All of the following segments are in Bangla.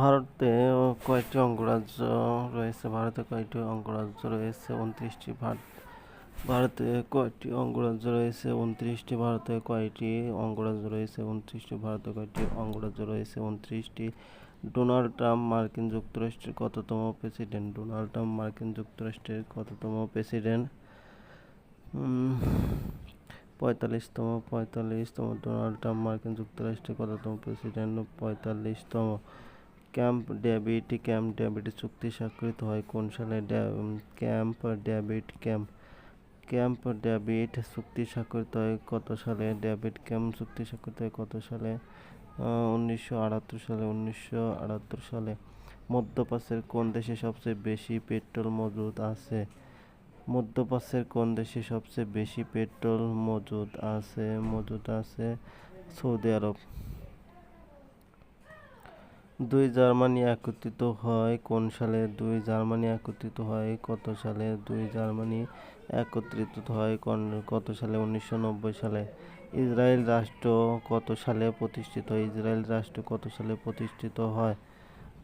ভারতে কয়েকটি অঙ্গরাজ্য রয়েছে, ভারতে কয়েকটি অঙ্গরাজ্য রয়েছে, উনত্রিশটি ভারত ভারতে কয়েকটি অঙ্গরাজ্য রয়েছে, উনত্রিশটি, ভারতে কয়েকটি অঙ্গরাজ্য রয়েছে, উনত্রিশটি, ভারতে কয়েকটি অঙ্গরাজ্য রয়েছে, উনত্রিশটি। ডোনাল্ড ট্রাম্প মার্কিন যুক্তরাষ্ট্রের কততম প্রেসিডেন্ট? ডোনাল্ড ট্রাম্প মার্কিন যুক্তরাষ্ট্রের কততম প্রেসিডেন্ট? পঁয়তাল্লিশতম পঁয়তাল্লিশতম। ডোনাল্ড ট্রাম্প মার্কিন যুক্তরাষ্ট্রের কততম প্রেসিডেন্ট? পঁয়তাল্লিশতম। ক্যাম্প ডেভিড ক্যাম্প ডেভিড চুক্তি স্বাক্ষরিত হয় কোন সালে? Camp David Camp Camp David চুক্তি স্বাক্ষরিত হয় কত সালে? ডেভিড ক্যাম্প চুক্তি স্বাক্ষরিত হয় কত সালে? উনিশশো আটাত্তর সালে, উনিশশো আটাত্তর সালে। মধ্যপ্রাচ্যের কোন দেশে সবচেয়ে বেশি পেট্রোল মজুদ আছে? মধ্যপ্রাচ্যের কোন দেশে সবচেয়ে বেশি পেট্রোল মজুদ আছে? মজুদ আছে সৌদি আরব। দুই জার্মানি একত্রিত হয়, কোন সালে দুই জার্মানি একত্রিত হয়, কত সালে দুই জার্মানি একত্রিত হয় কত সালে উনিশশো নব্বই সালে? ইসরায়েল রাষ্ট্র কত সালে প্রতিষ্ঠিত? হয় ইসরায়েল রাষ্ট্র কত সালে প্রতিষ্ঠিত হয়?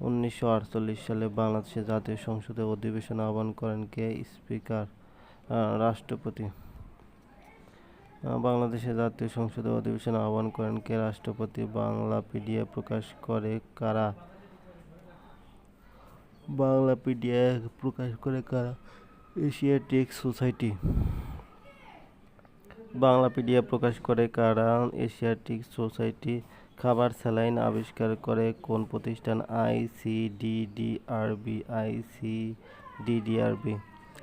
উনিশশো আটচল্লিশ সালে বাংলাদেশের জাতীয় সংসদে অধিবেশন আহ্বান করেন কে? স্পিকার রাষ্ট্রপতি। বাংলাদেশের জাতীয় সংসদে অধিবেশন আহ্বান করেন কে রাষ্ট্রপতি? বাংলাপিডিয়া প্রকাশ করে কারা? বাংলাপিডিয়া প্রকাশ করে কারা? Asiatic society. বাংলাপিডিয়া প্রকাশ করে কারা? এশিয়াটিক সোসাইটি খাবার স্যালাইন আবিষ্কার করে কোন প্রতিষ্ঠান? ICDDRB ICDDRB.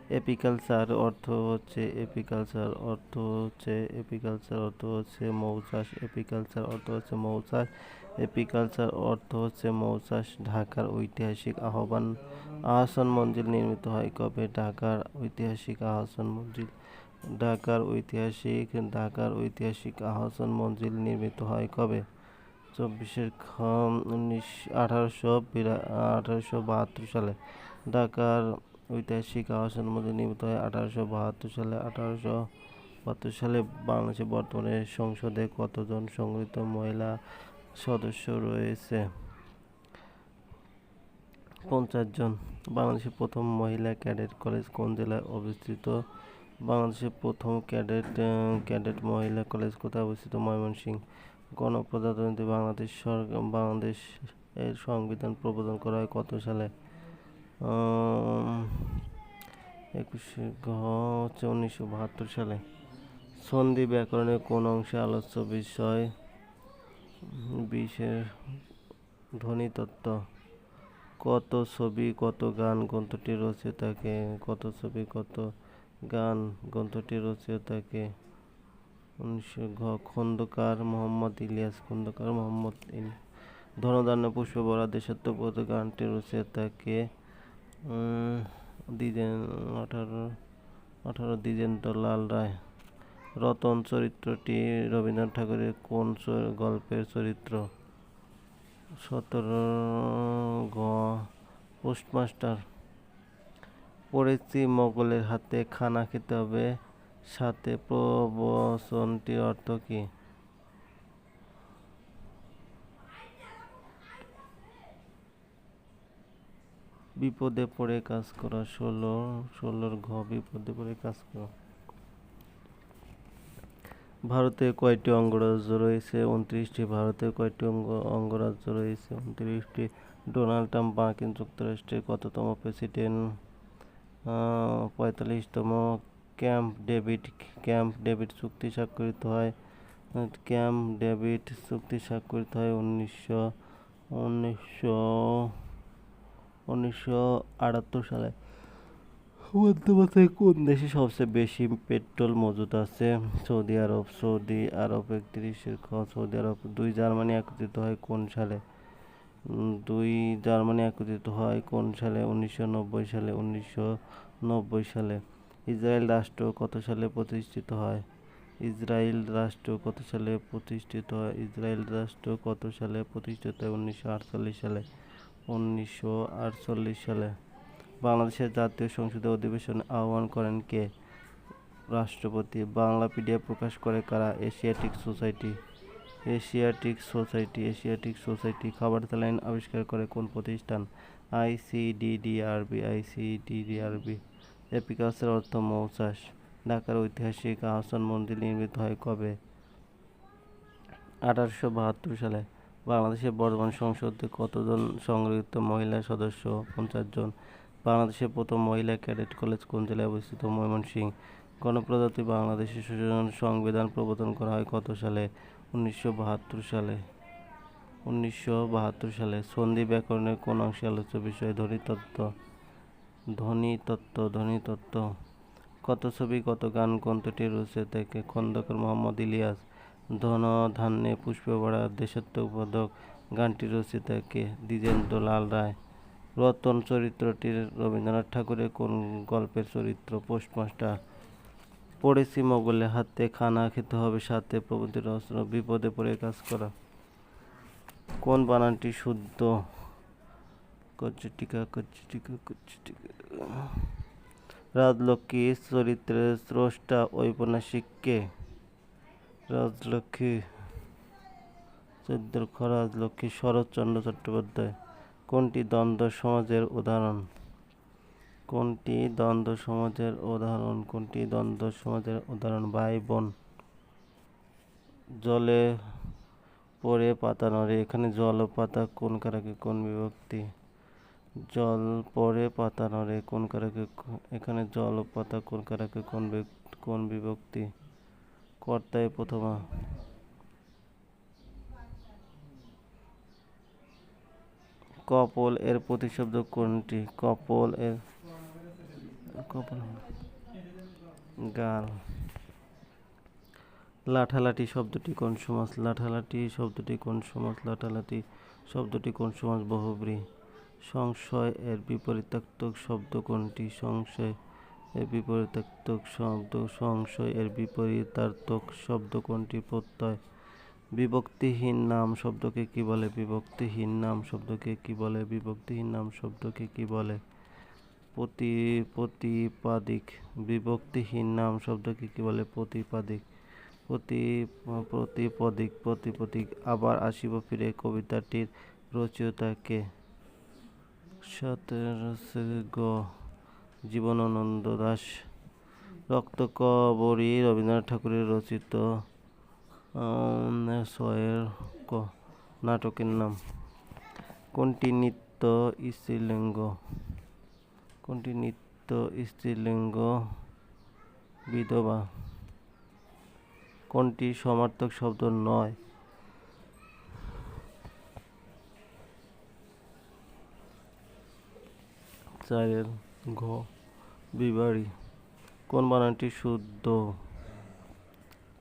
এপিকালচার অর্থ হচ্ছে এপিকালচার অর্থ হচ্ছে এপিকালচার অর্থ হচ্ছে মৌচাষ, এপিকালচার অর্থ হচ্ছে মৌচাষ, এপিকালচার অর্থ হচ্ছে মৌচাষ, ঢাকার ঐতিহাসিক আহ্বান, আহসান মঞ্জিল নির্মিত হয় কবে? ঢাকার ঐতিহাসিক আহসান মঞ্জিল। ঢাকার ঐতিহাসিক ঢাকার ঐতিহাসিক আহসান মঞ্জিল নির্মিত হয় কবে? চব্বিশের উনিশ, আঠারোশো আঠারোশো বাহাত্তর সালে। ঢাকার ঐতিহাসিক আবাসন মধ্যে নির্মিত হয় আঠারোশো বাহাত্তর সালে, আঠারোশো বাহাত্তর সালে বাংলাদেশের বর্তমানে সংসদে কতজন সংগঠিত মহিলা সদস্য রয়েছে? পঞ্চাশ জন। বাংলাদেশের প্রথম মহিলা ক্যাডেট কলেজ কোন জেলায় অবস্থিত? বাংলাদেশের প্রথম ক্যাডেট ক্যাডেট মহিলা কলেজ কোথায় অবস্থিত? ময়মনসিংহ। গণপ্রজাতন্ত্রী বাংলাদেশ সরকার, বাংলাদেশ এর সংবিধান প্রবর্তন করা হয় কত সালে? একুশে ঘ, হচ্ছে উনিশশো বাহাত্তর সালে। সন্ধি ব্যাকরণের কোন অংশে আলোচ্য বিষয়? বিশের ধ্বনিতত্ত্ব কত ছবি, কত গান গ্রন্থটি রয়েছে রচয়িতাকে কত ছবি, কত গান গ্রন্থটি রচয়িতাকে উনিশশো ঘ, খন্দকার মোহাম্মদ ইলিয়াস, খন্দকার মোহাম্মদ ধনদান্য পুষ্প বরা দেশাত্মবোধ গানটি রচয়িতাকে দ্বিজেন, আঠারো আঠারো দ্বিজেন্দ্র লাল রায়। রতন চরিত্রটি রবীন্দ্রনাথ ঠাকুরের কোন গল্পের চরিত্র? সতেরো গ, পোস্টমাস্টার। পড়েছি মোগলের হাতে, খানা খেতে হবে, সাথে প্রবচনটির অর্থ কী? বিপদে পড়ে কাজ করা, ষোলো, ষোলোর ঘ বিপদে পড়ে কাজ করা। ভারতে কয়টি অঙ্গরাজ্য রয়েছে? উনত্রিশটি। ভারতে কয়টি অঙ্গ, অঙ্গরাজ্য রয়েছে? উনত্রিশটি। ডোনাল্ড ট্রাম্প, মার্কিন যুক্তরাষ্ট্রের কততম প্রেসিডেন্ট? পঁয়তাল্লিশতম। ক্যাম্প ডেভিড ক্যাম্প ডেভিড চুক্তি স্বাক্ষরিত হয়। ক্যাম্প ডেভিড চুক্তি স্বাক্ষরিত হয় উনিশশো উনিশশো উনিশশো আটাত্তর সালে। কোন দেশে সবচেয়ে বেশি পেট্রোল মজুদ আছে? সৌদি আরব সৌদি আরব একত্রিশের খ সৌদি আরব দুই, জার্মানি একত্রিত হয় কোন সালে? দুই, জার্মানি একত্রিত হয় কোন সালে? উনিশশো নব্বই সালে, উনিশশো নব্বই সালে। ইসরায়েল রাষ্ট্র কত সালে প্রতিষ্ঠিত হয়? ইসরায়েল রাষ্ট্র কত সালে প্রতিষ্ঠিত হয়? ইসরায়েল রাষ্ট্র কত সালে প্রতিষ্ঠিত হয়? উনিশশো আটচল্লিশ সালে। উনিশশো আটচল্লিশ সালে বাংলাদেশের জাতীয় সংসদে অধিবেশন আহ্বান করেন কে? রাষ্ট্রপতি। বাংলাপিডিয়া প্রকাশ করে কারা? Asiatic Society. Asiatic Society Asiatic Society খাবার স্যালাইন আবিষ্কার করে কোন প্রতিষ্ঠান? ICDDRB ICDDRB. এপিকালচার অর্থ মৌচাষ। ঢাকার ঐতিহাসিক আহসান মন্দির নির্মিত হয় কবে? আঠারোশো বাহাত্তর সালে। বাংলাদেশের বর্তমান সংসদে কতজন সংরক্ষিত মহিলা সদস্য? পঞ্চাশ জন। বাংলাদেশের প্রথম মহিলা ক্যাডেট কলেজ কোন জেলায় অবস্থিত? ময়মনসিংহ। গণপ্রজাতি বাংলাদেশের সংবিধান প্রবর্তন করা হয় কত সালে? উনিশশো বাহাত্তর সালে। উনিশশো বাহাত্তর সালে। সন্ধি ব্যাকরণের কোন অংশে আলোচ্য বিষয়? ধ্বনিতত্ত্ব ধ্বনিতত্ত্ব ধ্বনিতত্ত্ব কত ছবি, কত গান, গ্রন্থটি রয়েছে? থেকে খন্দকার মোহাম্মদ ইলিয়াস ধন ধান্যে পুষ্প ভরা দেশাত্মক পদক গানটি রচিতা কে? দ্বিজেন্দ্র লাল রায়। রতন চরিত্রটির রবীন্দ্রনাথ ঠাকুরের কোন গল্পের চরিত্র? পোস্টমাস্টার। পড়েছি মোগলের হাতে, খানা খেতে হবে সাথে প্রবৃত্তির অস্ত্র বিপদে পড়ে কাজ করা। কোন বানানটি শুদ্ধ? করছে টিকা করছে টিকা করছে টিকা। রাজলক্ষ্মী চরিত্রের স্রষ্টা ঔপন্যাসিক রাজলক্ষ্মী চৈদ্র রাজলক্ষ্মী, শরৎচন্দ্র চট্টোপাধ্যায়, কোনটি দ্বন্দ্ব সমাজের উদাহরণ? কোনটি দ্বন্দ্ব সমাজের উদাহরণ? কোনটি দ্বন্দ্ব সমাজের উদাহরণ? ভাই, বোন, জলে পড়ে পাতা নড়ে। এখানে জল ও পাতা কোন কারাকে? কোন বিভক্তি? জল পড়ে পাতা নড়ে কোন কারাকে? এখানে জল ও পাতা কোন কারাকে? কোন কোন বিভক্তি? কর্তায় প্রথমা। কপল এর প্রতিশব্দ কোনটি? কপল এর কপল গাল। লাঠালাঠি শব্দটি কোন সমাজ? লাঠালাঠি শব্দটি কোন সমাজ? লাঠালাঠি শব্দটি কোন সমাজ? বহুব্রী। সংশয় এর বিপরীতাত্মক শব্দ কোনটি? সংশয় এর বিপরীতাত্মক শব্দ সংশয় এর বিপরীতার্থক শব্দ কোনটি প্রত্যয়? বিভক্তিহীন নাম শব্দকে কি বলে? বিভক্তিহীন নাম শব্দকে কি বলে? বিভক্তিহীন নাম শব্দকে কি বলে? প্রতি, প্রতিপাদিক। বিভক্তিহীন নাম শব্দকে কি বলে? প্রতিপাদিক। প্রতি, প্রতিপদিক প্রতিপদিক আবার আসিব ফিরে কবিতাটির রচয়িতাকে। সতেরোশো গ জীবনানন্দ দাস। রক্তকবরী রবীন্দ্রনাথ ঠাকুরের রচিত ছয়ের ক, নাটকের নাম। কোনটি নিত্য স্ত্রীলিঙ্গ? কোনটি নিত্য স্ত্রীলিঙ্গ? বিধবা। কোনটি সমার্থক শব্দ নয়? চারের ঘ। বিবাড়ি। কোন বানানটি শুদ্ধ?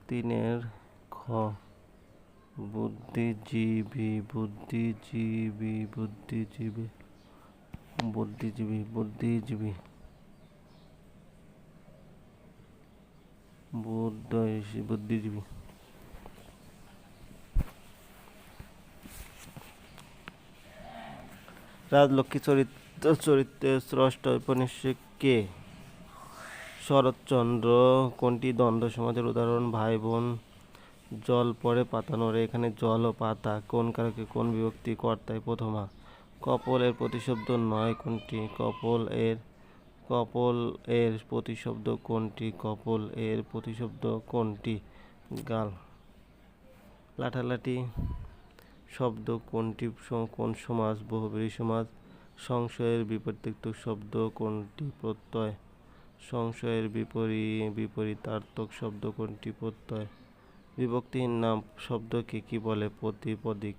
তিনের খ। বুদ্ধিজীবী বুদ্ধিজীবী বুদ্ধিজীবী বুদ্ধিজীবী বুদ্ধিজীবী। বুদ্ধ বুদ্ধিজীবী। রাজলক্ষ্মী চরিত্র, চরিত্রের স্রষ্ট ঔপন্যাসিক কে? শরৎচন্দ্র, কোনটি দ্বন্দ্ব সমাজের উদাহরণ? ভাই বোন জল পরে পাতা নড়ে এখানে জল ও পাতা, কোন কারকে কোন বিভক্তি কর্তায় প্রথমা? কপল এর প্রতিশব্দ নয় কোনটি, কপল এর কপল এর প্রতিশব্দ কোনটি, কপল এর প্রতিশব্দ কোনটি? গাল, লাঠালাঠি, শব্দ কোনটি কোন সমাজ বহুব্রী সমাজ? সংশয়ের বিপরীত শব্দ কোনটি? প্রত্যয় সংশয়ের বিপরী, বিপরীতার্থক শব্দ কোনটি? প্রত্যয়। বিভক্তিহীন নাম শব্দকে কি বলে? প্রতিপদিক।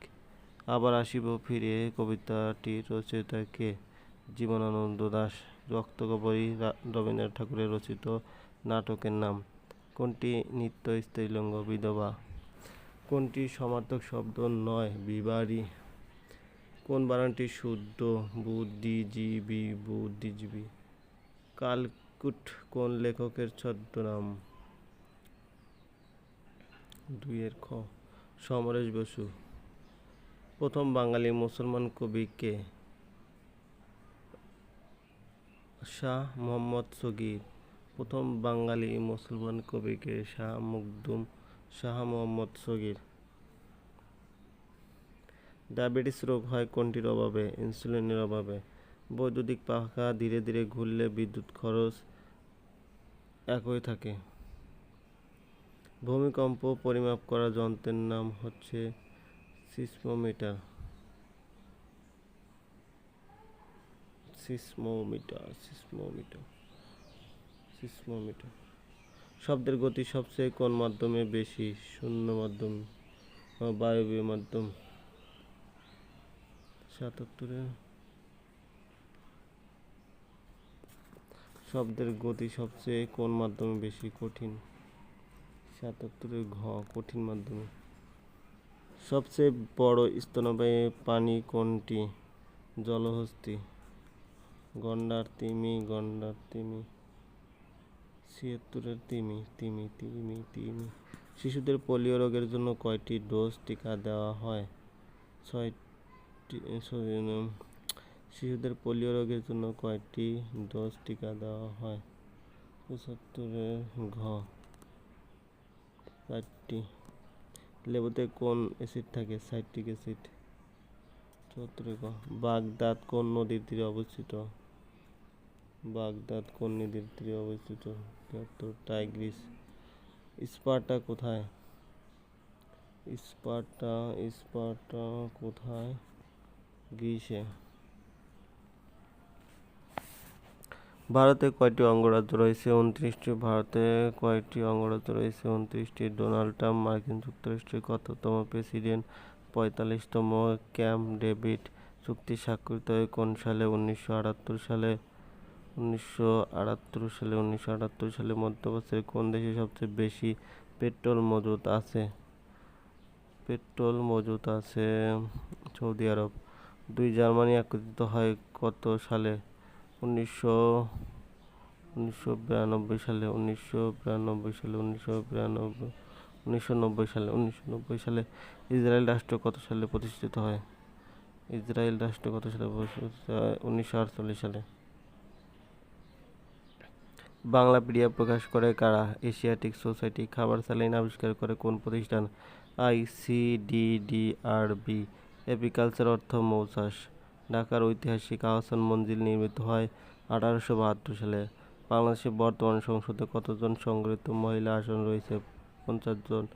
আবার আসিব ফিরে কবিতাটি রচয়িতা কে? জীবনানন্দ দাস। রক্তকবরী রবীন্দ্রনাথ ঠাকুরের রচিত নাটকের নাম। কোনটি? নিত্য স্ত্রীলিঙ্গ বিধবা। কোনটি? সমার্থক শব্দ নয় বিবাড়ি কোন বানানটি শুদ্ধ? বুদ্ধিজীবী বুদ্ধিজীবী। কালকুট কোন লেখকের ছদ্মনাম? দুইয়ের খ। সমরেশ বসু। প্রথম বাঙালি মুসলমান কবি কে? শাহ মোহাম্মদ সগির। প্রথম বাঙালি মুসলমান কবিকে শাহ মুকদুম শাহ মোহাম্মদ সগির। ডায়াবেটিস রোগ হয় কোনটির অভাবে? ইনসুলিনের অভাবে। বৈদ্যুতিক পাখা ধীরে ধীরে ঘুরলে বিদ্যুৎ খরচ একই থাকে। ভূমিকম্প পরিমাপ করা যন্ত্রের নাম হচ্ছে সিসমোমিটার। Seismometer seismometer seismometer. শব্দের গতি সবচেয়ে কোন মাধ্যমে বেশি? শূন্য মাধ্যম, বায়বীয় মাধ্যম। সাতাত্তরে শব্দের গতি সবচেয়ে কোন মাধ্যমে বেশি কঠিন? সাতাত্তরে ঘ, কঠিন মাধ্যমে। সবচেয়ে বড় স্তনবায়ী পানি কোনটি? জলহস্তী। গন্ডার তিমি গন্ডার তিমি। ছিয়াত্তরের তিমি তিমি তিমি তিমি। শিশুদের পোলিও রোগের জন্য কয়টি ডোজ টিকা দেওয়া হয়? ছয়টি শিশুদের পোলিও রোগের জন্য কয়টি ডোজ টিকা দেওয়া হয়। পঁচাত্তরের ঘ। চারটি। লেবুতে কোন অ্যাসিড থাকে? Citric acid. চুয়াত্তরের গ বাগদাদ কোন নদীর তীরে অবস্থিত? বাগদাদ কোন নদীর তীরে অবস্থিত? তিয়াত্তর টাইগ্রিস। স্পার্টা কোথায়? স্পার্টা স্পার্টা কোথায়? গ্রিসে। ভারতে কয়টি অঙ্গরাজ্য রয়েছে? উনত্রিশটি। ভারতে কয়টি অঙ্গরাজ্য রয়েছে? উনত্রিশটি। ডোনাল্ড ট্রাম্প, মার্কিন যুক্তরাষ্ট্রের কততম প্রেসিডেন্ট, পঁয়তাল্লিশতম ক্যাম্প ডেভিড, চুক্তি স্বাক্ষরিত হয় কোন সালে? উনিশশো আটাত্তর সালে। উনিশশো আটাত্তর সালে, উনিশশো আটাত্তর সালে মধ্যপ্রাচ্যের কোন দেশে সবচেয়ে বেশি পেট্রোল মজুত আছে? পেট্রোল মজুত আছে সৌদি আরব। দুই জার্মানি একত্রিত হয় কত সালে? উনিশশো উনিশশো বিরানব্বই সালে, উনিশশো বিরানব্বই সালে, উনিশশো বিরানব্বই, উনিশশো নব্বই সালে, উনিশশো নব্বই সালে ইসরায়েল রাষ্ট্র কত সালে প্রতিষ্ঠিত হয়? ইসরায়েল রাষ্ট্র কত সালে প্রতিষ্ঠিত হয়? উনিশশো আটচল্লিশ সালে। বাংলাপিডিয়া প্রকাশ করে কারা? এশিয়াটিক সোসাইটি খাবার স্যালাইন আবিষ্কার করে কোন প্রতিষ্ঠান? আইসিডিডিআরবি এপিকালচার অর্থ মৌচাষ। ঢাকার ঐতিহাসিক আহসান মঞ্জিল নির্মিত হয় আঠারোশো বাহাত্তর সালে। বাংলাদেশের বর্তমান সংসদে কতজন সংগঠিত মহিলা আসন রয়েছে? পঞ্চাশ জন।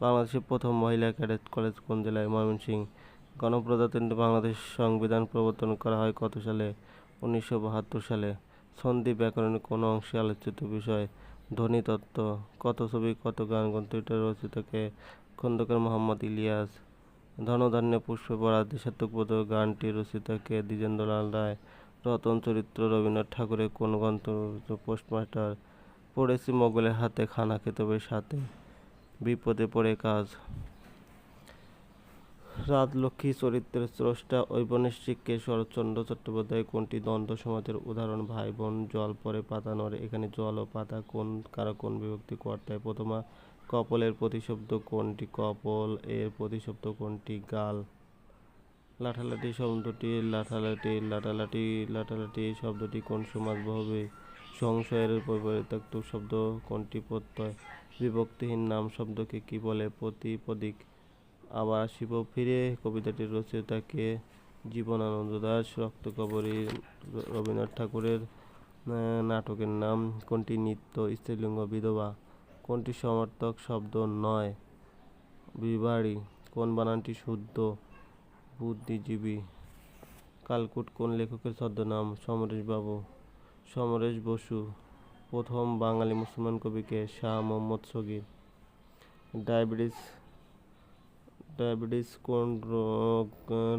বাংলাদেশের প্রথম মহিলা ক্যাডেট কলেজ কোন জেলায়? ময়মনসিংহ। গণপ্রজাতন্ত্রী বাংলাদেশ সংবিধান প্রবর্তন করা হয় কত সালে? উনিশশো বাহাত্তর সালে। সন্ধি ব্যাকরণের কোন অংশে আলোচিত বিষয়? ধ্বনিতত্ত্ব কত ছবি, কত গান গ্রন্থটির রচিতকে খন্দকার মোহাম্মদ ইলিয়াস। ধনধান্যে পুষ্প পড়া দেশাত্মকবোধ গানটি রচিতাকে দ্বিজেন্দ্রলাল রায়, রতন চরিত্র রবীন্দ্রনাথ ঠাকুরের কোন গ্রন্থ পোস্টমাস্টার পড়েছি মোগলের হাতে, খানা খেতে হবে সাথে, বিপদে পড়ে কাজ। রাজলক্ষ্মী চরিত্রের স্রষ্টা ঔপন্যাসিককে শরৎচন্দ্র চট্টোপাধ্যায় কোনটি দ্বন্দ্ব সমাজের উদাহরণ? ভাই, বোন, জল, পরে পাতা, নড়ে, এখানে জল ও পাতা কোন, কারা কোন বিভক্তি কর্তায় প্রথমা? কপলের প্রতিশব্দ কোনটি? কপল এর প্রতিশব্দ কোনটি? গাল। লাঠালাঠি শব্দটি, লাঠালাঠি লাঠালাঠি লাঠালাঠি শব্দটি কোন সমাজ বহুবে? সংশয়ের পরিবর্তিত শব্দ কোনটি? প্রত্যয়। বিভক্তিহীন নাম শব্দকে কি বলে? প্রতিপদিক। আবার আসিব ফিরে কবিতাটির রচয়িতাকে জীবনানন্দ দাস, রক্তকবরী রবীন্দ্রনাথ ঠাকুরের নাটকের নাম। কোনটি? নিত্য, স্ত্রীলিঙ্গ, বিধবা। কোনটি সমার্থক শব্দ নয়? বিবাড়ি কোন বানানটি শুদ্ধ? বুদ্ধিজীবী, কালকুট কোন লেখকের ছদ্মনাম? সমরেশ বাবু সমরেশ বসু, প্রথম বাঙালি মুসলমান কবিকে শাহ মোহাম্মদ সগির। ডায়াবেটিস ডায়াবেটিস কোন রোগ,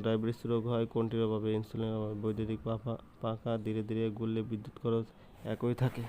ডায়াবেটিস রোগ হয় কোনটির অভাবে? ইনসুলিনের অভাবে। বৈদ্যুতিক পাখা পাখা ধীরে ধীরে ঘুরলে বিদ্যুৎ খরচ একই থাকে।